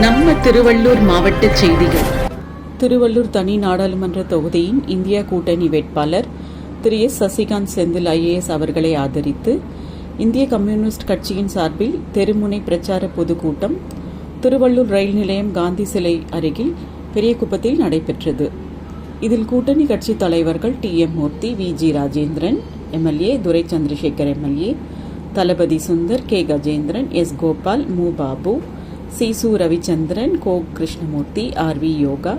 நம்ம திருவள்ளூர் மாவட்ட செய்திகள். திருவள்ளூர் தனி நாடாளுமன்ற தொகுதியின் இந்தியா கூட்டணி வேட்பாளர் திரு எஸ். சசிகாந்த் செந்தில் ஐஏஎஸ் அவர்களை ஆதரித்து இந்திய கம்யூனிஸ்ட் கட்சியின் சார்பில் தெருமுனை பிரச்சார பொதுக்கூட்டம் திருவள்ளூர் ரயில் நிலையம் காந்தி சிலை அருகில் பெரியகுப்பத்தில் நடைபெற்றது. இதில் கூட்டணி கட்சி தலைவர்கள் T. M. Murthy V. G. Rajendran MLA Durai Chandrasekar MLA Thalapathi Sundar K. Gajendran S. Gopal மு. பாபு சி சு ரவிச்சந்திரன் கோ Krishnamurthy R V Yoga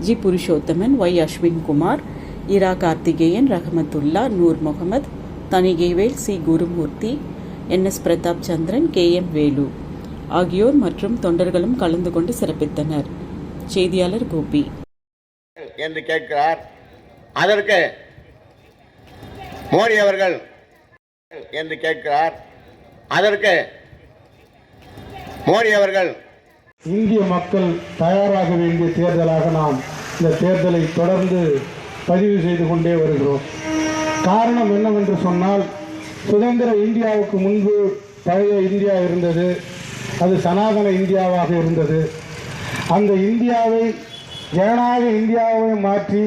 G Purushothaman Y Ashwin Kumar இரா Karthikeyan Rahmathulla Noor Mohammed Thanikavel C Gurumurthy N S Prathap Chandran K M Velu ஆகியோர் மற்றும் தொண்டர்களும் கலந்து கொண்டு சிறப்பித்தனர். செய்தியாளர் கோபி. என்று கேட்கிறார். அதற்கு மோடி அவர்கள் என்று கேட்கிறார். அதற்கு மோடி அவர்கள். இந்திய மக்கள் தயாராக வேண்டிய தேர்தலாக நாம் இந்த தேர்தலை தொடர்ந்து பதிவு செய்து கொண்டே வருகிறோம். காரணம் என்னவென்று சொன்னால் சுதந்திர இந்தியாவுக்கு முன்பு பழைய இந்தியா இருந்தது அது சனாதன இந்தியாவாக இருந்தது. அந்த இந்தியாவை ஜனநாயக இந்தியாவை மாற்றி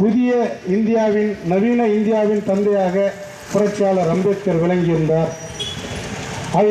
புதிய இந்தியாவின் நவீன இந்தியாவின் தந்தையாக புரட்சியாளர் அம்பேத்கர் விளங்கியிருந்தார். அது